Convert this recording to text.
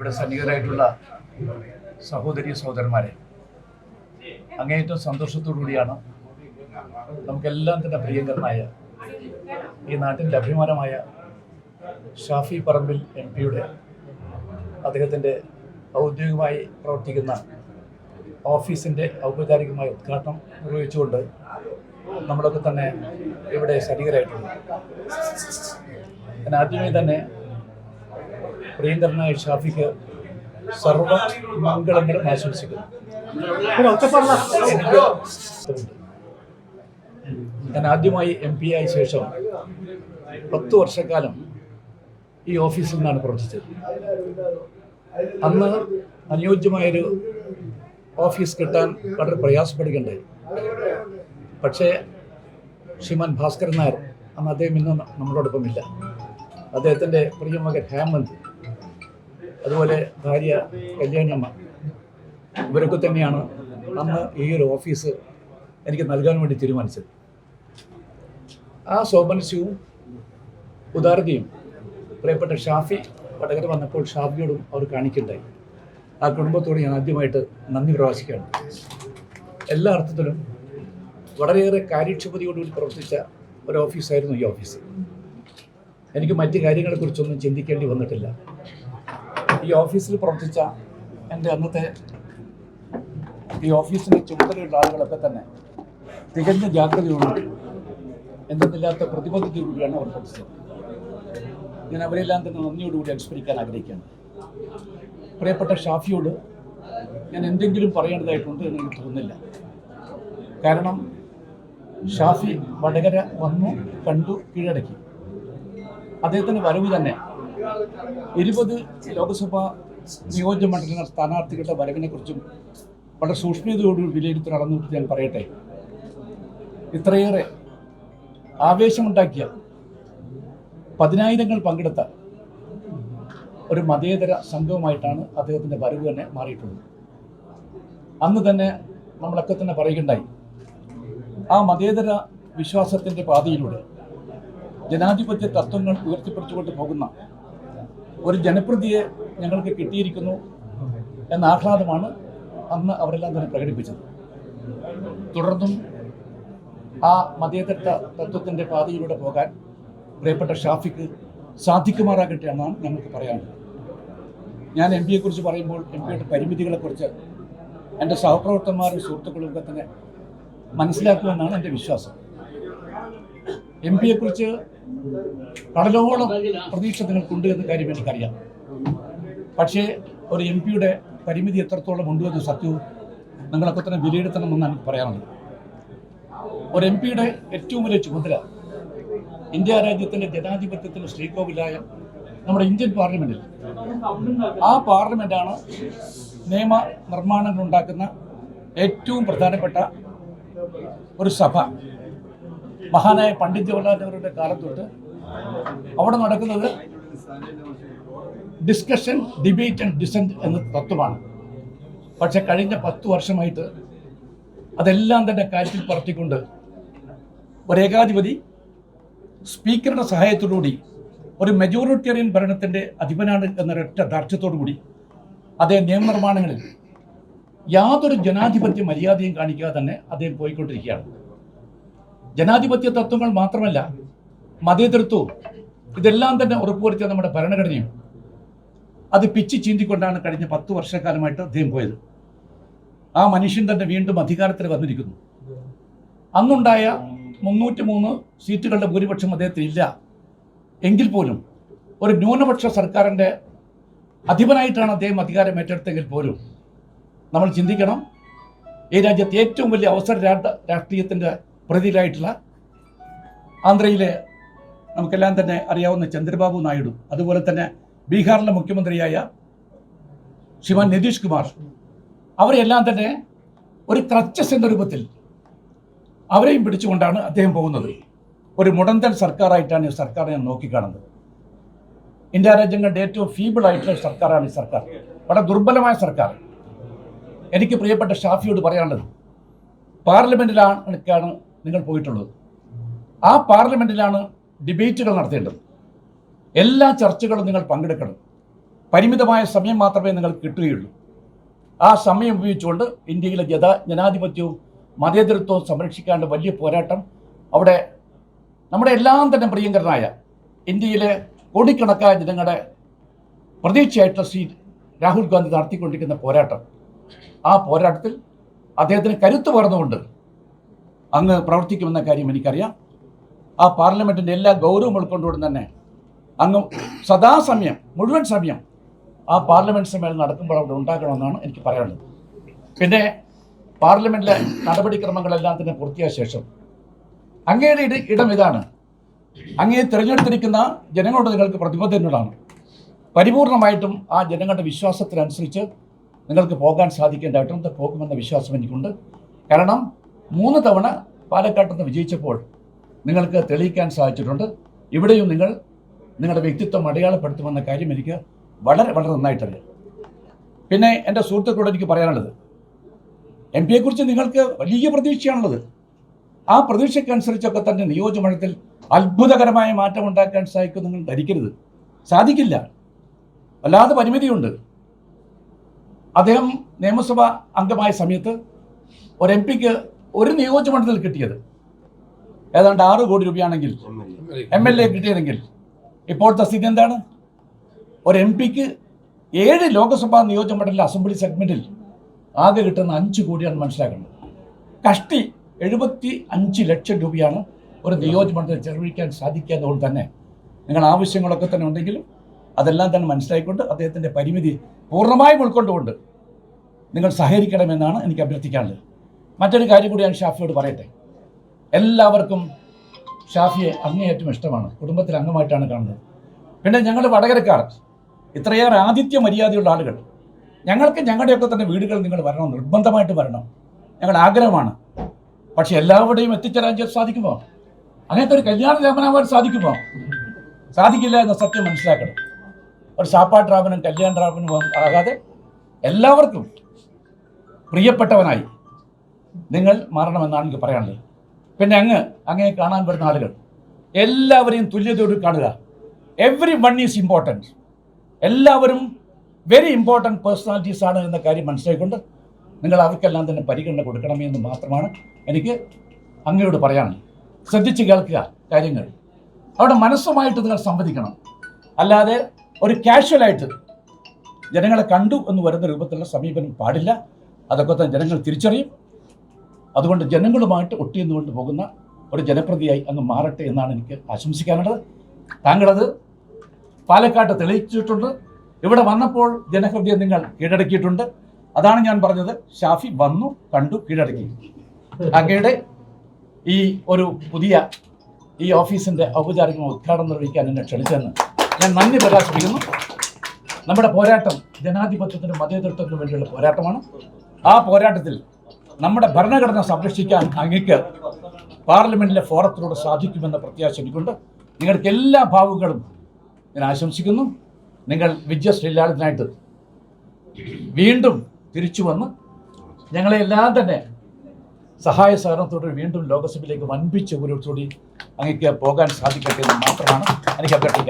ഇവിടെ സന്നിഹിതരായിട്ടുള്ള സഹോദരി സഹോദരന്മാരെ. അങ്ങേയറ്റം സന്തോഷത്തോടു കൂടിയാണ് നമുക്കെല്ലാം തന്നെ പ്രിയങ്കരനായ ഈ നാട്ടിന്റെ അഭിമാനമായ ഷാഫി പറമ്പിൽ എം പിയുടെ അദ്ദേഹത്തിന്റെ ഔദ്യോഗികമായി പ്രവർത്തിക്കുന്ന ഓഫീസിന്റെ ഔപചാരികമായ ഉദ്ഘാടനം നിർവഹിച്ചുകൊണ്ട് നമ്മളൊക്കെ തന്നെ ഇവിടെ സന്നിഹിതരായിട്ടുണ്ട്. ഞാൻ ആദ്യമേ തന്നെ പ്രിയങ്കരനായ ഷാഫിക്ക് സർവ മംഗളങ്ങളും ആശംസിക്കുന്നു. ഞാൻ ആദ്യമായി എം പി ആയ ശേഷം പത്തു വർഷക്കാലം ഈ ഓഫീസിൽ നിന്നാണ് പ്രവർത്തിച്ചത്. അന്ന് അനുയോജ്യമായൊരു ഓഫീസ് കിട്ടാൻ വളരെ പ്രയാസപ്പെടുകയുണ്ടായി. പക്ഷേ ശ്രീമാൻ ഭാസ്കരൻ നായർ അന്ന് അദ്ദേഹം ഇന്ന് നമ്മളോടൊപ്പമില്ല. അദ്ദേഹത്തിന്റെ പ്രിയമകൻ ഹേമന്ത് അതുപോലെ ഭാര്യ കല്യാണിയമ്മ ഇവരൊക്കെ തന്നെയാണ് അന്ന് ഈ ഒരു ഓഫീസ് എനിക്ക് നൽകാൻ വേണ്ടി തീരുമാനിച്ചത്. ആ സോമനസ്യവും ഉദാരതയും പ്രിയപ്പെട്ട ഷാഫി വടകര വന്നപ്പോൾ ഷാഫിയോടും അവർ കാണിക്കുണ്ടായി. ആ കുടുംബത്തോട് ഞാൻ ആദ്യമായിട്ട് നന്ദി പ്രവാസിക്കുകയാണ് എല്ലാ അർത്ഥത്തിലും വളരെയേറെ കാര്യക്ഷമതയോടുകൂടി പ്രവർത്തിച്ച ഒരു ഓഫീസായിരുന്നു ഈ ഓഫീസ് എനിക്ക് മറ്റ് കാര്യങ്ങളെക്കുറിച്ചൊന്നും ചിന്തിക്കേണ്ടി വന്നിട്ടില്ല. ഈ ഓഫീസിൽ പ്രവർത്തിച്ച എന്റെ അന്നത്തെ ഈ ഓഫീസിന്റെ ചുമതലയുള്ള ആളുകളൊക്കെ തന്നെ തികഞ്ഞ ജാഗ്രതയോടും എന്തെന്നില്ലാത്ത പ്രതിബദ്ധതയോടുകൂടിയാണ് അവർ പ്രവർത്തിച്ചത്. ഞാൻ അവരെല്ലാം തന്നെ നന്ദിയോടുകൂടി അനുസ്മരിക്കാൻ ആഗ്രഹിക്കുകയാണ്. പ്രിയപ്പെട്ട ഷാഫിയോട് ഞാൻ എന്തെങ്കിലും പറയേണ്ടതായിട്ടുണ്ട് എന്ന് എനിക്ക് തോന്നുന്നില്ല. കാരണം ഷാഫി വടകര വന്നു കണ്ടു കീഴടക്കി. അദ്ദേഹത്തിന്റെ വരവ് തന്നെ ഇരുപത് ലോക്സഭാ നിയോജക മണ്ഡലങ്ങൾ സ്ഥാനാർത്ഥികളുടെ വരവിനെക്കുറിച്ചും വളരെ സൂക്ഷ്മതയോടുകൂടി വിലയിരുത്തൽ നടന്നിട്ട് ഞാൻ പറയട്ടെ. ഇത്രയേറെ ആവേശമുണ്ടാക്കിയ പതിനായിരങ്ങൾ പങ്കെടുത്ത ഒരു മതേതര സംഘവുമായിട്ടാണ് അദ്ദേഹത്തിന്റെ വരവ് തന്നെ മാറിയിട്ടുള്ളത്. അന്ന് തന്നെ നമ്മളൊക്കെ തന്നെ പറയുകയുണ്ടായി ആ മതേതര വിശ്വാസത്തിന്റെ പാതയിലൂടെ ജനാധിപത്യ തത്വങ്ങൾ ഉയർത്തിപ്പിടിച്ചുകൊണ്ട് പോകുന്ന ഒരു ജനപ്രതിയെ ഞങ്ങൾക്ക് കിട്ടിയിരിക്കുന്നു എന്ന ആഹ്ലാദമാണ് അന്ന് അവരെല്ലാം തന്നെ പ്രകടിപ്പിച്ചത്. തുടർന്നും ആ മതേതര തത്വത്തിന്റെ പാതയിലൂടെ പോകാൻ പ്രിയപ്പെട്ട ഷാഫിക്ക് സാധിക്കുമാറാകട്ടെ എന്നാണ് ഞങ്ങൾക്ക് പറയാനുള്ളത്. ഞാൻ എം പിയെക്കുറിച്ച് പറയുമ്പോൾ എം പിയുടെ പരിമിതികളെക്കുറിച്ച് എന്റെ സഹപ്രവർത്തകന്മാരും സുഹൃത്തുക്കളും ഒക്കെ തന്നെ മനസ്സിലാക്കുമെന്നാണ് എന്റെ വിശ്വാസം. എം പിയെക്കുറിച്ച് കടലോളം പ്രതീക്ഷ നിങ്ങൾക്കുണ്ട് എന്ന കാര്യം എനിക്കറിയാം. പക്ഷേ ഒരു എം പിയുടെ പരിമിതി എത്രത്തോളം ഉണ്ട് എന്ന സത്യവും നിങ്ങളൊക്കെ തന്നെ വിലയിരുത്തണമെന്ന് എനിക്ക് പറയാനുള്ളത്. ഒരു എം പിയുടെ ഏറ്റവും വലിയ ചുമതല ഇന്ത്യ രാജ്യത്തിന്റെ ജനാധിപത്യത്തിന്റെ ശ്രീകോവിലായ നമ്മുടെ ഇന്ത്യൻ പാർലമെന്റിൽ ആ പാർലമെന്റാണ് നിയമ നിർമ്മാണങ്ങൾ ഉണ്ടാക്കുന്ന ഏറ്റവും പ്രധാനപ്പെട്ട ഒരു സഭ. മഹാനായ പണ്ഡിറ്റ് ജവഹർലാൽ നെഹ്റുവിന്റെ കാലം അവിടെ നടക്കുന്നത് ഡിസ്കഷൻ ഡിബേറ്റ് ആൻഡ് ഡിസെന്റ് എന്ന തത്വമാണ്. പക്ഷെ കഴിഞ്ഞ പത്ത് വർഷമായിട്ട് അതെല്ലാം തന്നെ കാര്യത്തിൽ പറത്തിക്കൊണ്ട് ഒരേകാധിപതി സ്പീക്കറുടെ സഹായത്തോടുകൂടി ഒരു മെജോറിറ്റേറിയൻ ഭരണത്തിന്റെ അധിപനാണ് എന്നൊരൊറ്റ ദാർഢ്യത്തോടുകൂടി അദ്ദേഹം നിയമനിർമ്മാണങ്ങളിൽ യാതൊരു ജനാധിപത്യ മര്യാദയും കാണിക്കാതെ തന്നെ അദ്ദേഹം പോയിക്കൊണ്ടിരിക്കുകയാണ്. ജനാധിപത്യ തത്വങ്ങൾ മാത്രമല്ല മതേതൃത്വവും ഇതെല്ലാം തന്നെ ഉറപ്പുവരുത്തിയ നമ്മുടെ ഭരണഘടനയും. അത് പിച്ച് ചീന്തിക്കൊണ്ടാണ് കഴിഞ്ഞ പത്ത് വർഷക്കാലമായിട്ട് അദ്ദേഹം പോയത്. ആ മനുഷ്യൻ തന്നെ വീണ്ടും അധികാരത്തിൽ വന്നിരിക്കുന്നു. അന്നുണ്ടായ മുന്നൂറ്റി മൂന്ന് സീറ്റുകളുടെ ഭൂരിപക്ഷം അദ്ദേഹത്തിന് ഇല്ല. എങ്കിൽ പോലും ഒരു ന്യൂനപക്ഷ സർക്കാരിന്റെ അധിപനായിട്ടാണ് അദ്ദേഹം അധികാരം ഏറ്റെടുത്തെങ്കിൽ പോലും നമ്മൾ ചിന്തിക്കണം ഈ രാജ്യത്തെ ഏറ്റവും വലിയ അവസര രാഷ്ട്ര രാഷ്ട്രീയത്തിന്റെ പ്രതിയിലായിട്ടുള്ള ആന്ധ്രയിലെ നമുക്കെല്ലാം തന്നെ അറിയാവുന്ന ചന്ദ്രബാബു നായിഡു അതുപോലെ തന്നെ ബീഹാറിലെ മുഖ്യമന്ത്രിയായ ശ്രീമാൻ നിതീഷ് കുമാർ അവരെല്ലാം തന്നെ ഒരു ക്രച്ചസ് എന്ന രൂപത്തിൽ അവരെയും പിടിച്ചുകൊണ്ടാണ് അദ്ദേഹം പോകുന്നത്. ഒരു മുടന്തൻ സർക്കാരായിട്ടാണ് ഈ സർക്കാരിനെ നോക്കിക്കാണുന്നത്. ഇന്ത്യ രാജ്യങ്ങളുടെ ഏറ്റവും ഫീബിൾ ആയിട്ടുള്ള സർക്കാരാണ് ഈ സർക്കാർ. വളരെ ദുർബലമായ സർക്കാർ. എനിക്ക് പ്രിയപ്പെട്ട ഷാഫിയോട് പറയാനുള്ളത് പാർലമെന്റിലാണ് നിങ്ങൾ പോയിട്ടുള്ളത്. ആ പാർലമെന്റിലാണ് ഡിബേറ്റുകൾ നടത്തേണ്ടത്. എല്ലാ ചർച്ചകളും നിങ്ങൾ പങ്കെടുക്കണം. പരിമിതമായ സമയം മാത്രമേ നിങ്ങൾക്ക് കിട്ടുകയുള്ളൂ. ആ സമയം ഉപയോഗിച്ചുകൊണ്ട് ഇന്ത്യയിലെ ജത ജനാധിപത്യവും മതേതരത്വവും സംരക്ഷിക്കാനുള്ള വലിയ പോരാട്ടം അവിടെ നമ്മുടെ എല്ലാം തന്നെ പ്രിയങ്കരനായ ഇന്ത്യയിലെ കോടിക്കണക്കായ ജനങ്ങളുടെ പ്രതീക്ഷയായിട്ടുള്ള സി രാഹുൽ ഗാന്ധി നടത്തിക്കൊണ്ടിരിക്കുന്ന പോരാട്ടം. ആ പോരാട്ടത്തിൽ അദ്ദേഹത്തിന് കരുത്ത് പകർന്നുകൊണ്ട് അങ്ങ് പ്രവർത്തിക്കുമെന്ന കാര്യം എനിക്കറിയാം. ആ പാർലമെന്റിന്റെ എല്ലാ ഗൗരവം ഉൾക്കൊണ്ടുകൊണ്ട് തന്നെ അങ്ങ് സദാസമയം മുഴുവൻ സമയം ആ പാർലമെന്റ് സമ്മേളനം നടക്കുമ്പോൾ അവിടെ ഉണ്ടാക്കണമെന്നാണ് എനിക്ക് പറയാനുള്ളത്. പിന്നെ പാർലമെന്റിലെ നടപടിക്രമങ്ങളെല്ലാം തന്നെ പൂർത്തിയായ ശേഷം അങ്ങയുടെ ഇട ഇടം ഇതാണ്. അങ്ങയെ തിരഞ്ഞെടുത്തിരിക്കുന്ന ജനങ്ങളോട് നിങ്ങൾക്ക് പ്രതിബദ്ധതയോടാണ് പരിപൂർണമായിട്ടും ആ ജനങ്ങളുടെ വിശ്വാസത്തിനനുസരിച്ച് നിങ്ങൾക്ക് പോകാൻ സാധിക്കേണ്ടതായിട്ടുണ്ട് പോകുമെന്ന വിശ്വാസം എനിക്കുണ്ട്. കാരണം മൂന്ന് തവണ പാലക്കാട്ട് നിന്ന് വിജയിച്ചപ്പോൾ നിങ്ങൾക്ക് തെളിയിക്കാൻ സാധിച്ചിട്ടുണ്ട്. ഇവിടെയും നിങ്ങൾ നിങ്ങളുടെ വ്യക്തിത്വം അടയാളപ്പെടുത്തുമെന്ന കാര്യം എനിക്ക് വളരെ വളരെ നന്നായിട്ടറിയാം പിന്നെ എന്റെ സുഹൃത്തുക്കളോട് എനിക്ക് പറയാനുള്ളത് എം പിയെക്കുറിച്ച് നിങ്ങൾക്ക് വലിയ പ്രതീക്ഷയാണുള്ളത്. ആ പ്രതീക്ഷയ്ക്കനുസരിച്ചൊക്കെ തന്നെ നിയോജകമണ്ഡലത്തിൽ അത്ഭുതകരമായ മാറ്റം ഉണ്ടാക്കാൻ സാധിക്കും നിങ്ങൾ ധരിക്കരുത്. സാധിക്കില്ല. വല്ലാതെ പരിമിതിയുണ്ട്. അദ്ദേഹം നിയമസഭാ അംഗമായ സമയത്ത് ഒരു എം പിക്ക് ഒരു നിയോജകമണ്ഡലത്തിൽ കിട്ടിയത്. ഏതാണ്ട് ആറ് കോടി രൂപയാണെങ്കിൽ എം എൽ എ കിട്ടിയതെങ്കിൽ ഇപ്പോഴത്തെ സ്ഥിതി എന്താണ്? ഒരു എം പിക്ക് ഏഴ് ലോക്സഭാ നിയോജകമണ്ഡല അസംബ്ലി സെഗ്മെന്റിൽ ആകെ കിട്ടുന്ന അഞ്ച് കോടിയാണ് മനസ്സിലാക്കേണ്ടത്. കഷ്ടി എഴുപത്തി അഞ്ച് ലക്ഷം രൂപയാണ് ഒരു നിയോജകമണ്ഡലത്തിൽ ചെലവഴിക്കാൻ സാധിക്കാത്തതുകൊണ്ട് തന്നെ നിങ്ങൾ ആവശ്യങ്ങളൊക്കെ തന്നെ ഉണ്ടെങ്കിലും അതെല്ലാം തന്നെ മനസ്സിലാക്കിക്കൊണ്ട് അദ്ദേഹത്തിന്റെ പരിമിതി പൂർണമായും ഉൾക്കൊണ്ടുകൊണ്ട് നിങ്ങൾ സഹകരിക്കണമെന്നാണ് എനിക്ക് അഭ്യർത്ഥിക്കാനുള്ളത്. മറ്റൊരു കാര്യം കൂടി ഞാൻ ഷാഫിയോട് പറയട്ടെ. എല്ലാവർക്കും ഷാഫിയെ അങ്ങേയറ്റം ഇഷ്ടമാണ്. കുടുംബത്തിൽ അംഗമായിട്ടാണ് കാണുന്നത്. പിന്നെ ഞങ്ങൾ വടകരക്കാർ ഇത്രയേറെ ആതിഥ്യ മര്യാദയുള്ള ആളുകൾ. ഞങ്ങൾക്ക് ഞങ്ങളുടെയൊക്കെ തന്നെ വീടുകൾ നിങ്ങൾ വരണം നിർബന്ധമായിട്ട് വരണം. ഞങ്ങൾ ആഗ്രഹമാണ്. പക്ഷെ എല്ലാവരുടെയും എത്തിച്ചേരാൻ സാധിക്കുമോ? അങ്ങനത്തെ ഒരു കല്യാണ രാമനാവാൻ സാധിക്കുമോ? സാധിക്കില്ല എന്ന സത്യം മനസ്സിലാക്കണം. ഒരു സാപ്പാട്ട് രാമനും കല്യാണ രാമനും ആകാതെ എല്ലാവർക്കും പ്രിയപ്പെട്ടവനായി നിങ്ങൾ മാറണമെന്നാണ് എനിക്ക് പറയാനുള്ളത്. പിന്നെ അങ്ങ് അങ്ങനെ കാണാൻ വരുന്ന ആളുകൾ. എല്ലാവരെയും തുല്യതയോട് കാണുക. എവറി വൺ ഈസ് ഇമ്പോർട്ടന്റ് എല്ലാവരും വെരി ഇമ്പോർട്ടന്റ് പേഴ്സണാലിറ്റീസ് ആണ് എന്ന കാര്യം മനസ്സിലായിക്കൊണ്ട് നിങ്ങൾ അവർക്കെല്ലാം തന്നെ പരിഗണന കൊടുക്കണമേ എന്ന് മാത്രമാണ് എനിക്ക് അങ്ങയോട് പറയാനുള്ളത്. ശ്രദ്ധിച്ച് കേൾക്കുക കാര്യങ്ങൾ. അവിടെ മനസ്സുമായിട്ട് നിങ്ങൾ സംവദിക്കണം. അല്ലാതെ ഒരു കാഷ്വലായിട്ട് ജനങ്ങളെ കണ്ടു എന്ന് വരുന്ന രൂപത്തിലുള്ള സമീപനം പാടില്ല. അതൊക്കെ തന്നെ ജനങ്ങൾ തിരിച്ചറിയും. അതുകൊണ്ട് ജനങ്ങളുമായിട്ട് ഒട്ടിയെന്നുകൊണ്ട് പോകുന്ന ഒരു ജനപ്രതിയായി അങ്ങ് മാറട്ടെ എന്നാണ് എനിക്ക് ആശംസിക്കാനുള്ളത്. താങ്കളത് പാലക്കാട്ട് തെളിയിച്ചിട്ടുണ്ട്. ഇവിടെ വന്നപ്പോൾ ജനഹൃദയം നിങ്ങൾ കീഴടക്കിയിട്ടുണ്ട്. അതാണ് ഞാൻ പറഞ്ഞത്. ഷാഫി വന്നു കണ്ടു കീഴടക്കി. അങ്ങയുടെ ഈ ഒരു പുതിയ ഈ ഓഫീസിന്റെ ഔപചാരിക ഉദ്ഘാടനം നിർവഹിക്കാൻ എന്നെ ക്ഷണിച്ചെന്ന് ഞാൻ നന്ദി പ്രകാശിപ്പിക്കുന്നു. നമ്മുടെ പോരാട്ടം ജനാധിപത്യത്തിനും മതേതൃത്വത്തിനും വേണ്ടിയുള്ള പോരാട്ടമാണ്. ആ പോരാട്ടത്തിൽ നമ്മുടെ ഭരണഘടന സംരക്ഷിക്കാൻ അങ്ങക്ക് പാർലമെന്റിലെ ഫോറത്തിലൂടെ സാധിക്കുമെന്ന പ്രത്യാശ എനിക്കുണ്ട്. നിങ്ങൾക്ക് എല്ലാ ഭാവുകളും ഞാൻ ആശംസിക്കുന്നു. നിങ്ങൾ വിജയശ്രീലാളിതനായിട്ട് വീണ്ടും തിരിച്ചു വന്ന് ഞങ്ങളെ എല്ലാം തന്നെ സഹായ സഹകരണത്തോടെ വീണ്ടും ലോകസഭയിലേക്ക് വൻപിച്ച ഒരു കൂടി അങ്ങക്ക് പോകാൻ സാധിക്കട്ടെ എന്ന് മാത്രമാണ് എനിക്ക് അഭ്യർത്ഥിക്കാൻ